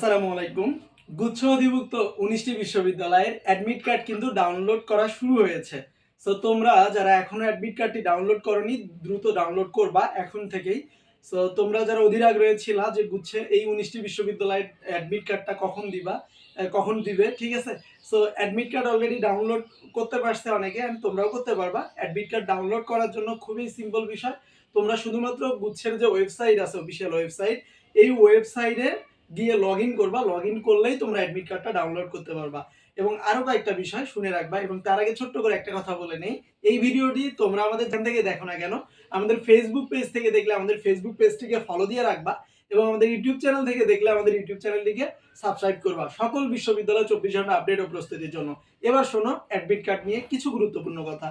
আসসালামু আলাইকুম। গুচ্ছ অধিভুক্ত উনিশটি বিশ্ববিদ্যালয়ের অ্যাডমিট কার্ড কিন্তু ডাউনলোড করা শুরু হয়েছে। সো তোমরা যারা এখনও অ্যাডমিট কার্ডটি ডাউনলোড করনি, দ্রুত ডাউনলোড করবা এখন থেকেই। সো তোমরা যারা অধীর আগ্রহে ছিলা যে গুচ্ছে এই উনিশটি বিশ্ববিদ্যালয়ের অ্যাডমিট কার্ডটা কখন দিবা কখন দিবে, ঠিক আছে? So admit card already download করতে পারছে অনেকে and তোমরাও করতে পারবা। অ্যাডমিট কার্ড ডাউনলোড করার জন্য খুবই সিম্পল বিষয়। তোমরা শুধুমাত্র গুচ্ছের যে ওয়েবসাইট আছে অফিসিয়াল ওয়েবসাইট এই ওয়েবসাইটে গিয়ে লগ ইন করবা লগ ইন করলেই তোমরা অ্যাডমিট কার্ডটা ডাউনলোড করতে পারবা। এবং আরও কয়েকটা বিষয় শুনে রাখবা এবং তার আগে ছোট্ট করে একটা কথা বলে নেই। এই ভিডিওটি তোমরা আমাদের যেখান থেকে দেখো না কেন, আমাদের ফেসবুক পেজ থেকে দেখলে আমাদের ফেসবুক পেজটিকে ফলো দিয়ে রাখবা এবং আমাদের ইউটিউব চ্যানেল থেকে দেখলে আমাদের ইউটিউব চ্যানেলটিকে সাবস্ক্রাইব করবা। সকল বিশ্ববিদ্যালয় চব্বিশ ঘণ্টা আপডেট ও প্রস্তুতির জন্য। এবার শোনো অ্যাডমিট কার্ড নিয়ে কিছু গুরুত্বপূর্ণ কথা।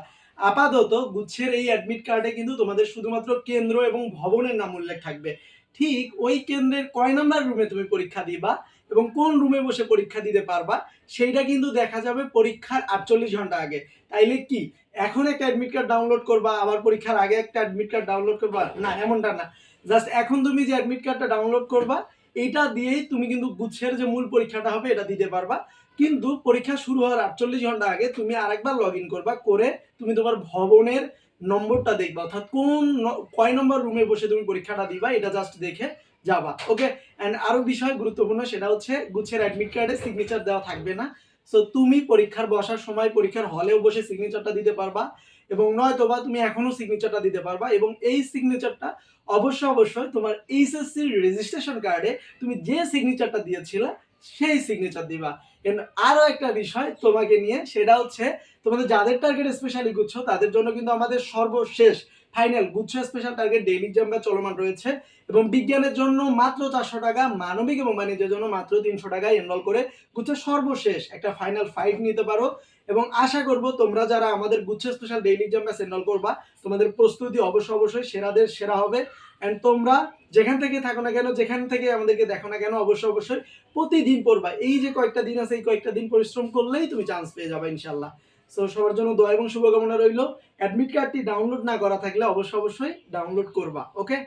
আপাতত গুচ্ছের এই অ্যাডমিট কার্ডে কিন্তু তোমাদের শুধুমাত্র কেন্দ্র এবং ভবনের নাম উল্লেখ থাকবে। ঠিক ওই কেন্দ্রের কয় নাম্বার রুমে তুমি পরীক্ষা দিবা এবং কোন রুমে বসে পরীক্ষা দিতে পারবা, সেইটা কিন্তু দেখা যাবে পরীক্ষার আটচল্লিশ ঘণ্টা আগে। তাইলে কি? এখন একটা অ্যাডমিট কার্ড ডাউনলোড করবা, আবার পরীক্ষার আগে একটা অ্যাডমিট কার্ড ডাউনলোড করবা? না, এমনটা না। জাস্ট এখন তুমি যে অ্যাডমিট কার্ডটা ডাউনলোড করবা এটা দিয়েই তুমি কিন্তু গুচ্ছের যে মূল পরীক্ষাটা হবে, এটা দিতে পারবা। কিন্তু পরীক্ষা শুরু হওয়ার আটচল্লিশ ঘণ্টা আগে তুমি আরেকবার লগ ইন করবা, করে তুমি তোমার ভবনের নম্বরটা দেখবা। অর্থাৎ কোন কয় নম্বর রুমে বসে তুমি পরীক্ষাটা দিবা, এটা জাস্ট দেখে যাবা। ওকে অ্যান্ড আরও বিষয় গুরুত্বপূর্ণ, সেটা হচ্ছে গুচ্ছের অ্যাডমিট কার্ডে সিগনেচার দেওয়া থাকবে না। সো তুমি পরীক্ষার বসার সময় পরীক্ষার হলেও বসে সিগনেচারটা দিতে পারবা এবং নয়তো বা তুমি এখনও সিগনেচারটা দিতে পারবা এবং এই সিগনেচারটা অবশ্যই অবশ্যই তোমার এইচএসসি রেজিস্ট্রেশন কার্ডে তুমি যে সিগনেচারটা দিয়েছিলে সেই সিগনেচার দিবা। And আরও একটা বিষয় তোমাকে নিয়ে, সেটা হচ্ছে, তোমাদের যাদের টার্গেট স্পেশালি গুচ্ছ, তাদের জন্য কিন্তু আমাদের সর্বশেষ ফাইনাল গুচ্ছ স্পেশাল টার্গেট ডেইলি এক্সামটা চলমান রয়েছে এবং বিজ্ঞানের জন্য মাত্র চারশো টাকা, মানবিক এবং বাণিজ্যের জন্য মাত্র তিনশো টাকায় এনরোল করে গুচ্ছের সর্বশেষ একটা ফাইনাল ফাইভ নিতে পারো। এবং আশা করব তোমরা যারা আমাদের গুচ্ছ special daily exam batch enrol করবা, তোমাদের প্রস্তুতি অবশ্যই অবশ্যই সেরাদের সেরা হবে। অ্যান্ড তোমরা যেখান থেকে থাকো না কেন, যেখান থেকে আমাদেরকে দেখো না কেন অবশ্যই অবশ্যই প্রতিদিন পড়বা। এই যে কয়েকটা দিন আছে, এই কয়েকটা দিন পরিশ্রম করলেই তুমি চান্স পেয়ে যাবে ইনশাল্লাহ সো সবার জন্য দোয়া এবং শুভকামনা রইল। অ্যাডমিট কার্ডটি ডাউনলোড না করা থাকলে অবশ্যই অবশ্যই ডাউনলোড করবা ওকে